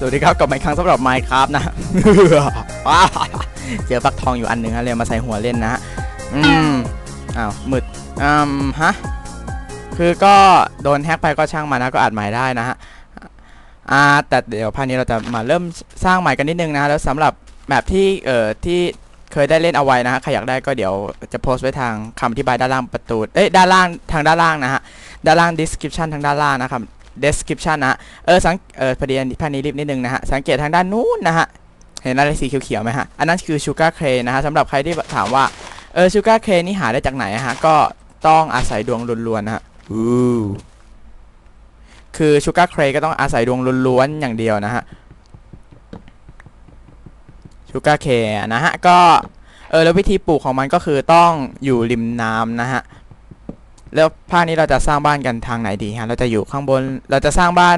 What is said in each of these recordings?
สวัสดีครับกลับมาอีกครั้งสำหรับ Minecraft นะเจอฟักทองอยู่อันหนึ่งฮะเลยมาใส่หัวเล่นนะฮะอืมอ้าวมืดอืมฮะคือก็โดนแฮ็กไปก็ช่างมานะก็อัดใหม่ได้นะฮะอ่าแต่เดี๋ยวภาคนี้เราจะมาเริ่มสร้างใหม่กันนิดนึงนะแล้วสำหรับแบบที่เอ่อที่เคยได้เล่นเอาไว้นะฮะใครอยากได้ก็เดี๋ยวจะโพสต์ไว้ทางคำอธิบายด้านล่างประตูเอ้ยด้านล่างทางด้านล่างนะฮะด้านล่าง description ทางด้านล่างนะครับ description นะฮะเออสังเออพอดีอันภาคนี้รีบนิดนึงนะฮะสังเกตทางด้านนู้นนะฮะเห็นอะไรสีเขียวๆไหมฮะอันนั้นคือ sugar cane นะฮะสำหรับใครที่ถามว่าเออ sugar cane นี่หาได้จากไหนอะฮะก็ต้องอาศัยดวงล้วนๆนะฮะอู้คือ sugar cane ก็ต้องอาศัยดวงล้วนๆอย่างเดียวนะฮะ sugar cane นะฮะก็เออแล้ววิธีปลูกของมันก็คือต้องอยู่ริมน้ำนะฮะ แล้วภาคนี้เราจะสร้างบ้านกันทางไหนดีฮะ เราจะอยู่ข้างบน เราจะสร้างบ้าน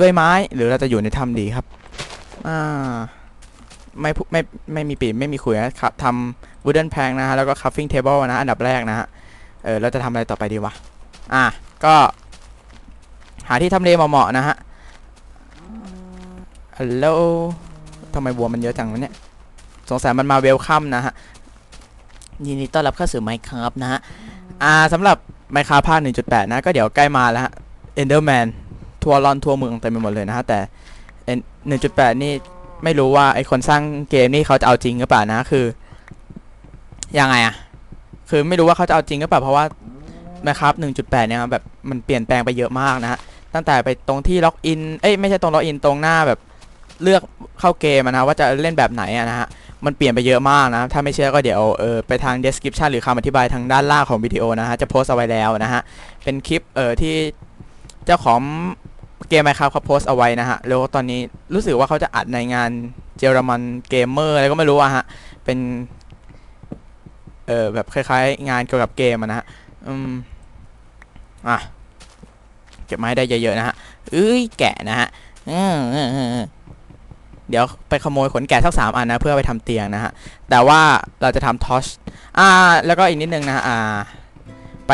ด้วยไม้ หรือเราจะอยู่ในถ้ำดีครับอ่าไม่ไม่ไม่มีปีไม่มีขุยนะครับทำ wooden plank นะฮะ แล้วก็ crafting table นะ อันดับแรกนะฮะ เออ เราจะทำอะไรต่อไปดีวะ อะ ก็ หาที่ทำเลเหมาะๆนะฮะฮัลโหลทำไมวัวมันเยอะจังวะเนี่ย สงสัยมันมาเวลคัมนะฮะ ยินดีต้อนรับเข้าสู่ Minecraft นะฮะ อ่าสำหรับ Minecraft ภาค 1.8 นะ ก็เดี๋ยวใกล้มาแล้วฮะ Enderman ทัวร์ลอนทัวร์เมืองเต็มไปหมดเลยนะฮะ แต่ 1.8 นี่ไม่รู้ว่าไอคนสร้างเกมนี่เขาจะเอาจริงหรือเปล่านะ คือ ยังไงอะคือไม่รู้ว่าเขาจะเอาจริงหรือเปล่า เพราะว่า Minecraft 1.8 เนี่ยแบบมันเปลี่ยนแปลงไปเยอะมากนะฮะ ตั้งแต่ไปตรงที่ล็อกอิน เอ้ยไม่ใช่ตรงล็อกอินตรงหน้าแบบเลือกเข้าเกมนะว่าจะเล่นแบบไหนอะนะฮะ มันเปลี่ยนไปเยอะมากนะ ถ้าไม่เชื่อก็เดี๋ยวเออไปทาง description หรือคำอธิบายทางด้านล่างของวิดีโอนะฮะ จะโพสเอาไว้แล้วนะฮะ เป็นคลิปเออที่เจ้าของเกม Minecraft เขาโพสเอาไว้นะฮะ แล้วตอนนี้รู้สึกว่าเขาจะอัดในงานเยอรมันเกมเมอร์อะไรก็ไม่รู้อะฮะ เป็นเออแบบคล้ายๆ งานเกี่ยวกับเกมนะฮะ อืม อะ เก็บมาให้ได้เยอะๆนะฮะ เอ้ยแกะนะฮะ อืม เดี๋ยวไปขโมยขนแกะสักสามอันนะเพื่อไปทำเตียงนะฮะ แต่ว่าเราจะทำทอชอ่าแล้วก็อีกนิดนึงนะอ่าไป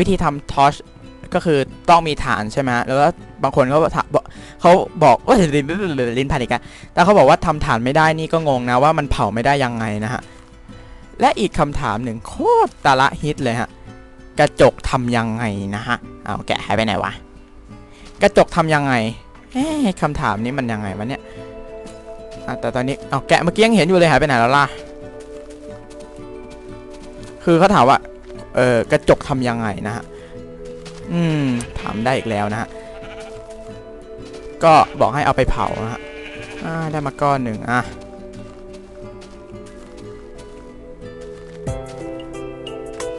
วิธีทำทอชก็คือต้องมีฐานใช่ไหมแล้วบางคนเขาถามบอกเขาบอกว่าลินลินพันอีกแต่เขาบอกว่าทำฐานไม่ได้นี่ก็งงนะว่ามันเผาไม่ได้ยังไงนะฮะ และอีกคำถามหนึ่งโคตรตาละฮิตเลยฮะ กระจกทำยังไงนะฮะ เอาแกะหายไปไหนวะ กระจกทำยังไงเอ๊คำถามนี้มันยังไงวะเนี่ย แต่ตอนนี้เอาแกะเมื่อกี้ยังเห็นอยู่เลยหายไปไหนแล้วล่ะ คือเขาถามว่า เออกระจกทำยังไงนะฮะ อืม ถามได้อีกแล้วนะฮะ ก็บอกให้เอาไปเผานะฮะได้มาก้อนหนึ่งอะ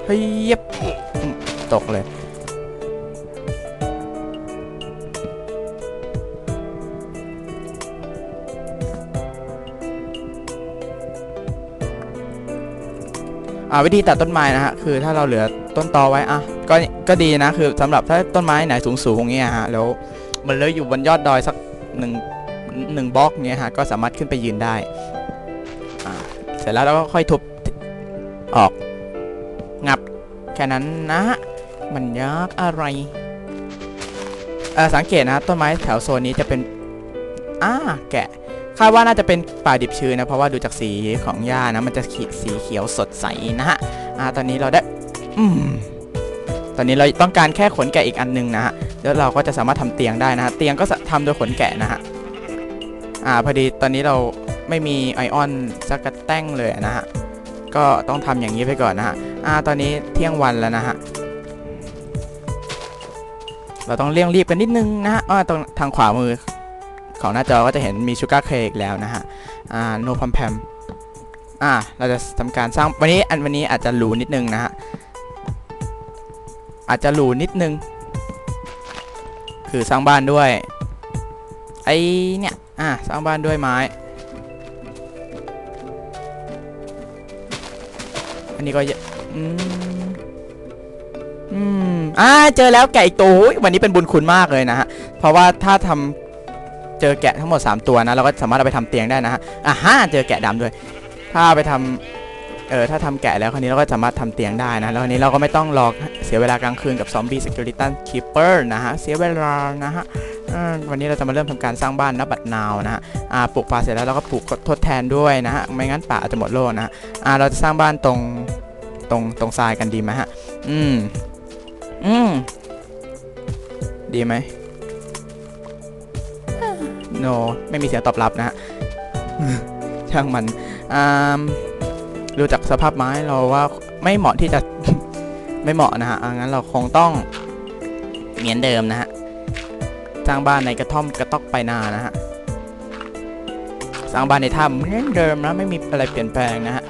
เฮ้ยย็บตกเลย วิธีตัดต้นไม้นะฮะคือถ้าเราเหลือต้นตอไว้อะก็ก็ดีนะคือสำหรับถ้าต้นไม้ไหนสูงสูงเงี้ยฮะแล้วมันเลยอยู่บนยอดดอยสักหนึ่งหนึ่งบล็อกเงี้ยฮะก็สามารถขึ้นไปยืนได้อ่าเสร็จแล้วเราก็ค่อยทุบออกงับแค่นั้นนะฮะมันยากอะไรสังเกตนะต้นไม้แถวโซนนี้จะเป็นอ่าแกะ คาดว่าน่าจะเป็นป่าดิบชื้นนะ เพราะว่าดูจากสีของหญ้านะ มันจะขีดสีเขียวสดใสนะฮะอ่าตอนนี้เราได้อืมตอนนี้เราต้องการแค่ขนแกะอีกอันหนึงนะฮะแล้วเราก็จะสามารถทำเตียงได้นะฮะเตียงก็ทำโดยขนแกะนะฮะอ่าพอดีตอนนี้เราไม่มีไอออนสักกระแต้งเลยนะฮะก็ต้องทำอย่างนี้ไปก่อนนะฮะอ่าตอนนี้เที่ยงวันแล้วนะฮะเราต้องเร่งรีบกันนิดนึงนะฮะอ่าตรงทางขวามือ ของหน้าจอก็จะเห็นมีชูการ์เคกแล้วนะฮะ อ่าโนพัมแพมอ่า เราจะทำการสร้างวันนี้อันวันนี้อาจจะหรูนิดนึงนะฮะ อาจจะหรูนิดนึง คือสร้างบ้านด้วย ไอเนี่ย อ่า สร้างบ้านด้วยไม้ อันนี้ก็เยอะอืมอืมอ่าเจอแล้วแกะอีกตัววันนี้เป็นบุญคุณมากเลยนะฮะ เพราะว่าถ้าทำ เจอแกะทั้งหมด 3 ตัวนะเราก็สามารถเอาไปทำเตียงได้นะฮะอ่าฮะเจอแกะดำด้วย ถ้าไปทำเออถ้าทำแกะแล้วคราวนี้เราก็สามารถทำเตียงได้นะ แล้วคราวนี้เราก็ไม่ต้องรอเสียเวลากลางคืนกับซอมบี้ Security Keeper นะฮะ เสียเวลานะฮะวันนี้เราจะมาเริ่มทำการสร้างบ้านนับบัดนาวนะฮะอ่าปลูกป่าเสร็จแล้วเราก็ปลูกทดแทนด้วยนะฮะ ไม่งั้นป่าอาจจะหมดโลกนะฮะอ่าเราจะสร้างบ้านตรงตรงตรงทรายกันดีไหมฮะ อืม อืม ดีไหม no ไม่มีเสียงตอบรับนะฮะ ช่างมันอ่าดูจากสภาพไม้เราว่าไม่เหมาะที่จะ ไม่เหมาะนะฮะงั้นเราคงต้องเหมือนเดิมนะฮะสร้างบ้านในกระท่อมกระต๊อกไปนานะฮะสร้างบ้านในถ้ำเหมือนเดิมนะไม่มีอะไรเปลี่ยนแปลงนะฮะ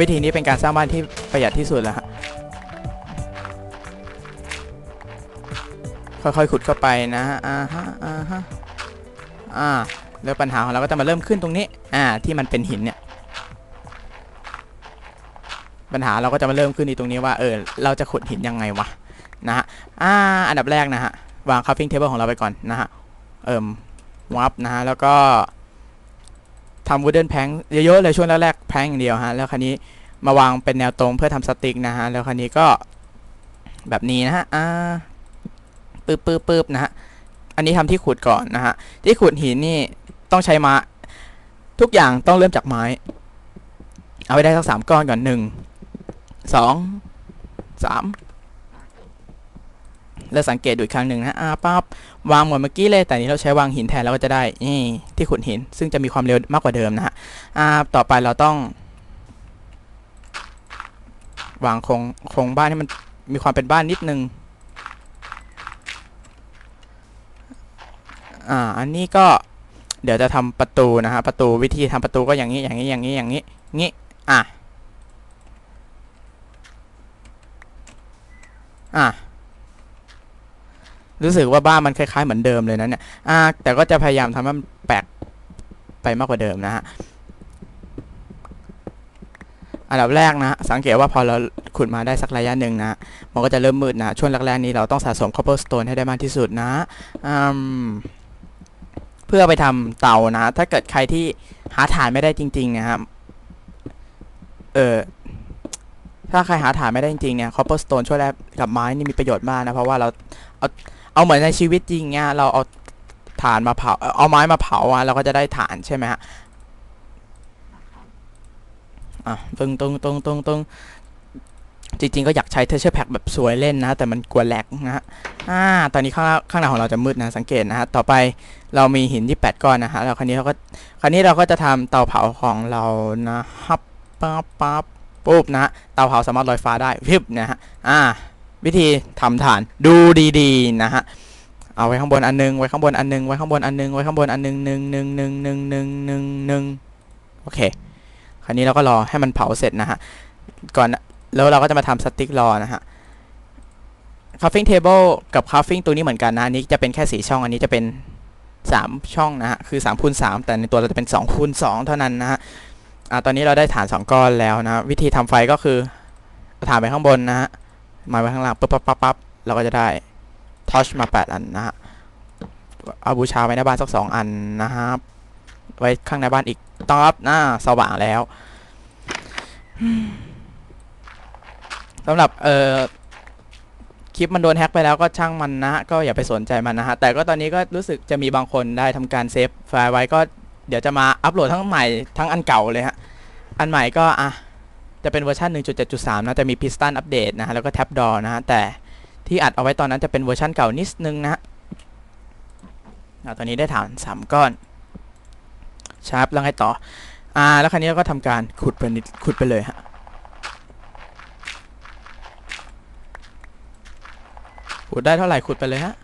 วิธีนี้เป็นการสร้างบ้านที่ประหยัดที่สุดแล้วฮะ ค่อยๆขุดเข้าไปนะฮะอ่าฮะอ่าฮะอ่าแล้วปัญหาของเราก็จะมาเริ่มขึ้นตรงนี้ อ่า ที่มันเป็นหินเนี่ย ปัญหาเราก็จะมาเริ่มขึ้นที่ตรงนี้ว่า เออ เราจะขุดหินยังไงวะ นะฮะ อ่า อันดับแรกนะฮะ วาง crafting table ของเราไปก่อนนะฮะ เอิ่มวับนะฮะ แล้วก็ทำ wooden plank เยอะๆเลยช่วงแรกๆ plank อย่างเดียวฮะ แล้วคราวนี้มาวางเป็นแนวตรงเพื่อทำสติ๊กนะฮะ แล้วคราวนี้ก็แบบนี้นะฮะ อ่า ปึ๊บปึ๊บปึ๊บนะฮะอันนี้ทำที่ขุดก่อนนะฮะที่ขุดหินนี่ต้องใช้ไม้ทุกอย่างต้องเริ่มจากไม้ เอาไปได้สักสามก้อนก่อนหนึ่งสองสามแล้วสังเกตดูอีกครั้งหนึ่งนะอ่าปั๊บวางเหมือนเมื่อกี้เลยแต่นี้เราใช้วางหินแทนเราก็จะได้นี่ที่ขุดหิน ซึ่งจะมีความเร็วมากกว่าเดิมนะฮะอ่าต่อไปเราต้อง วางโครงโครงบ้านให้มันมีความเป็นบ้านนิดนึง อ่าอันนี้ก็เดี๋ยวจะทำประตูนะฮะประตูวิธีทำประตูก็อย่างนี้อย่างนี้อย่างนี้อย่างนี้งี้อะอะรู้สึกว่าบ้านมันคล้ายๆเหมือนเดิมเลยนะเนี่ยอ่าแต่ก็จะพยายามทำให้มันแปลกไปมากกว่าเดิมนะฮะอันดับแรกนะ สังเกตว่าพอเราขุดมาได้สักระยะหนึ่งนะ มันก็จะเริ่มมืดนะ ช่วงแรกๆนี้เราต้องสะสม cobblestone ให้ได้มากที่สุดนะอืม เพื่อไปทำเตานะ ถ้าเกิดใครที่หาถ่านไม่ได้จริง ๆ นะครับ เออถ้าใครหาถ่านไม่ได้จริงๆเนี่ย cobblestone ช่วยแลกกับไม้นี่มีประโยชน์มากนะ เพราะว่าเราเอาเอาเหมือนในชีวิตจริงเนี่ยเราเอาถ่านมาเผา เอาไม้มาเผาอะเราก็จะได้ถ่านใช่ไหมฮะอะตรงตรงตรงตรงตรง จริงๆก็อยากใช้เทเชอร์แพ็กแบบสวยเล่นนะแต่มันกลัวแหลกนะฮะอ่าตอนนี้ข้างข้างหน้าของเราจะมืดนะสังเกตนะฮะต่อไปเรามีหินที่ 8 ก้อนนะฮะแล้วคราวนี้เราก็คราวนี้เราก็จะทำเตาเผาของเรานะครับปั๊บปั๊บปุ๊บนะฮะเตาเผาสามารถลอยฟ้าได้พิบนะฮะอ่าวิธีทำฐานดูดีๆนะฮะเอาไว้ข้างบนอันนึงไว้ข้างบนอันนึงไว้ข้างบนอันนึงไว้ข้างบนอันนึงหนึ่งหนึ่งหนึ่งหนึ่งหนึ่งหนึ่งหนึ่งโอเค คราวนี้เราก็รอให้มันเผาเสร็จนะฮะก่อน แล้วเราก็จะมาทำสติ๊กรอนะฮะ crafting table กับ crafting ตัวนี้เหมือนกันนะอันนี้จะเป็นแค่สีช่อง อันนี้จะเป็น 3 ช่องนะฮะ คือ3คูณ3แต่ในตัวเราจะเป็น2คูณ2เท่านั้นนะฮะอ่าตอนนี้เราได้ฐาน 2 ก้อนแล้วนะวิธีทำไฟก็คือฐานไปข้างบนนะฮะ มาไว้ข้างล่างปั๊บปั๊บปั๊บปั๊บเราก็จะได้ทอชมา 8 อันนะฮะ เอาบูชาไว้ในบ้านสัก 2 อันนะครับ ไว้ข้างในบ้านอีกต๊อบหน้าสว่างแล้ว สำหรับเอ่อคลิปมันโดนแฮ็กไปแล้วก็ช่างมันนะก็อย่าไปสนใจมันนะฮะแต่ก็ตอนนี้ก็รู้สึกจะมีบางคนได้ทำการเซฟไฟล์ไว้ก็เดี๋ยวจะมาอัปโหลดทั้งใหม่ทั้งอันเก่าเลยฮะอันใหม่ก็อะจะเป็นเวอร์ชัน1.7.3 นะ จะมี Piston อัปเดตนะฮะ แล้วก็ Tab Door นะฮะ แต่ที่อัดเอาไว้ตอนนั้นจะเป็นเวอร์ชันเก่านิดนึงนะฮะตอนนี้ได้ฐาน 3 ก้อน ชาร์ปแล้วไงต่อ อ่า แล้วคราวนี้เราก็ทำการขุดไปขุดไปเลยฮะ ขุดได้เท่าไหร่ขุดไปเลยฮะ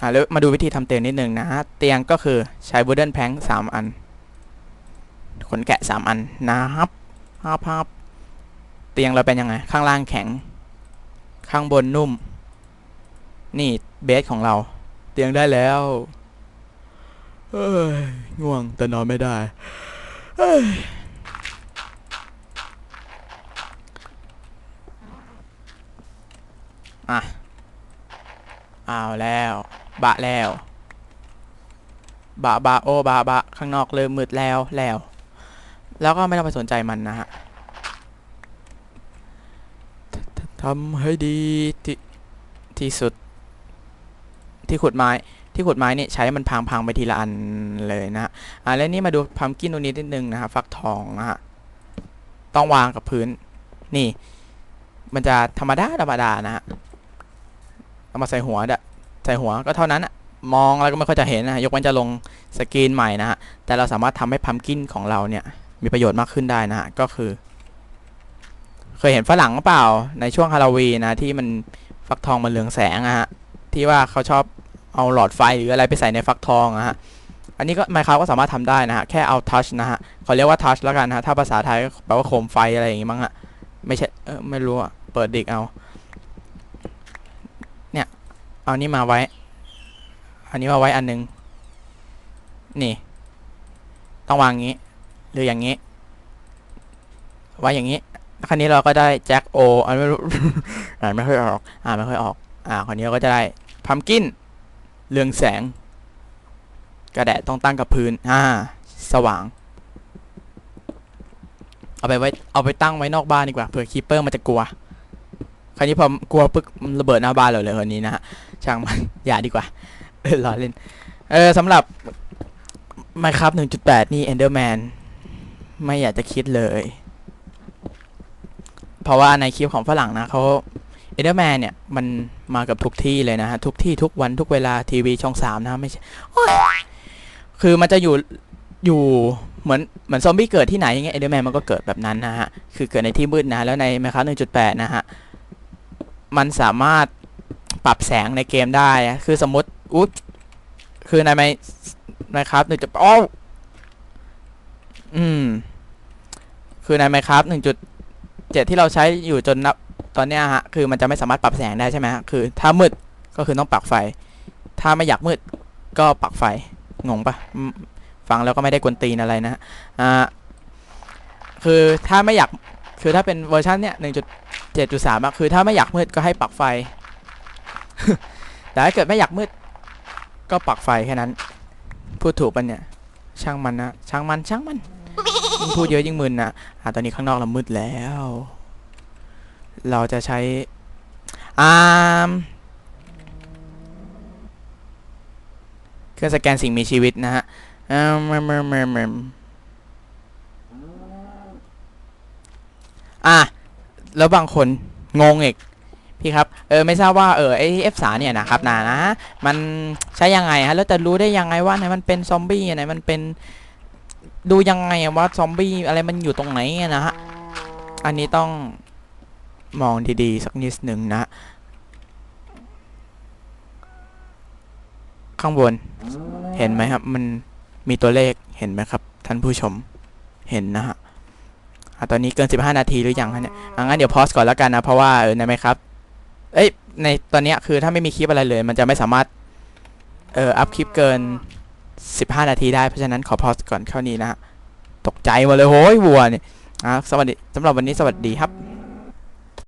อ่าแล้วมาดูวิธีทำเตียงนิดหนึ่งนะฮะ เตียงก็คือใช้ wooden plank สามอัน ขนแกะสามอันนะครับพับพับเตียงเราเป็นยังไง ข้างล่างแข็ง ข้างบนนุ่ม นี่เบสของเรา เตียงได้แล้วเอ้ยง่วงแต่นอนไม่ได้เอ้ย อะอ้าวแล้ว บะแล้ว บะบะโอบะบะข้างนอกเริ่มมืดแล้วแล้ว แล้วก็ไม่ต้องไปสนใจมันนะฮะทำให้ดีที่ที่สุด ที่ขุดไม้ที่ขุดไม้นี่ใช้มันพังๆไปทีละอันเลยนะฮะอ่าแล้วนี่มาดูพัมกินตรงนี้นิดนึงนะฮะฟักทองนะฮะต้องวางกับพื้นนี่ มันจะธรรมดาธรรมดานะฮะ เอามาใส่หัวเดะใส่หัวก็เท่านั้นอะมองแล้วก็ไม่ค่อยจะเห็นนะยกเว้นจะลงสกรีนใหม่นะฮะแต่เราสามารถทำให้พัมกินของเราเนี่ยมีประโยชน์มากขึ้นได้นะฮะก็คือ เคยเห็นฝรั่งหรือเปล่าในช่วงฮาโลวีนนะที่มันฟักทองมันเหลืองแสงอะฮะที่ว่าเขาชอบเอาหลอดไฟหรืออะไรไปใส่ในฟักทองอะฮะอันนี้ก็ไมครับก็สามารถทำได้นะฮะแค่เอาทัชนะฮะเขาเรียกว่าทัชแล้วกันนะฮะถ้าภาษาไทยก็แปลว่าโคมไฟอะไรอย่างงี้มั้งฮะไม่ใช่เออไม่รู้อะเปิดดิกเอา เอานี่มาไว้ อันนี้มาไว้อันหนึง นี่ ต้องวางงี้ หรืออย่างนี้ ไว้อย่างนี้ คราวนี้เราก็ได้แจ็คโออันไม่รู้อ่านไม่ค่อยออก อ่านไม่ค่อยออก อ่าคราวนี้เราก็จะได้พัมกินเรืองแสง กระแดดต้องตั้งกับพื้น อ่า สว่าง เอาไปไว้ เอาไปตั้งไว้นอกบ้านดีกว่า เผื่อคีเปอร์มันจะกลัว ราวนี้พอกลัวปึ๊กระเบิดหน้าบ้านเราเลยคนนี้นะฮะช่างมันอย่าดีกว่าเออล้อเล่น เออสำหรับ Minecraft 1.8 นี่ Enderman ไม่อยากจะคิดเลย เพราะว่าในคลิปของฝรั่งนะเขา Enderman เนี่ย มันมากับทุกที่เลยนะฮะ ทุกที่ทุกวันทุกเวลาทีวีช่องสามนะไม่ใช่คือมันจะอยู่อยู่เหมือนเหมือนซอมบี้เกิดที่ไหนอย่างเงี้ย Enderman มันก็เกิดแบบนั้นนะฮะ คือเกิดในที่มืดนะ แล้วใน Minecraft 1.8นะฮะ มันสามารถปรับแสงในเกมได้ คือสมมติอุ๊คือในไมนะครับหนึ่งจุดอ้าวอืม คือในไมครับหนึ่งจุดเจ็ดที่เราใช้อยู่จนนับตอนเนี้ยฮะ คือมันจะไม่สามารถปรับแสงได้ใช่ไหมฮะ คือถ้ามืดก็คือต้องปักไฟ ถ้าไม่อยากมืดก็ปักไฟ งงปะฟังแล้วก็ไม่ได้กวนตีนอะไรนะฮะ อ่า คือถ้าไม่อยาก คือถ้าเป็นเวอร์ชันเนี้ยหนึ่งจุดเจ็ดจุดสามคือถ้าไม่อยากมืดก็ให้ปักไฟ แต่ถ้าเกิดไม่อยากมืด ก็ปักไฟแค่นั้น พูดถูกปะเนี่ย ช่างมันนะ ช่างมัน ช่างมัน ยิ่งพูดเยอะยิ่งมึนนะอ่าตอนนี้ข้างนอกเรามืดแล้ว เราจะใช้อ่ามเครื่องสแกนสิ่งมีชีวิตนะฮะอ่า อะแล้วบางคนงงอีกพี่ครับ เออไม่ทราบว่าเออไอเอฟสาเนี่ยนะครับนะนะ มันใช้ยังไงฮะแล้วจะรู้ได้ยังไงว่าไหนมันเป็นซอมบี้ไหนมันเป็นดูยังไงว่าซอมบี้อะไรมันอยู่ตรงไหนนะฮะ อันนี้ต้องมองดีๆ สักนิดหนึ่งนะ ข้างบน เห็นไหมครับ มันมีตัวเลขเห็นไหมครับ ท่านผู้ชมเห็นนะฮะ อะตอนนี้เกิน 15 นาทีหรือยังฮะเนี่ยอะงั้นเดี๋ยวพอสก่อนแล้วกันนะ เพราะว่าเออในไหมครับ เอ้ยในตอนนี้คือถ้าไม่มีคลิปอะไรเลย มันจะไม่สามารถเอ่ออัพคลิปเกิน 15 นาทีได้เพราะฉะนั้นขอพอสก่อนเข้านี้นะฮะตกใจหมดเลยโห้ยวัวเนี่ยอะสวัสดีสำหรับวันนี้สวัสดีครับ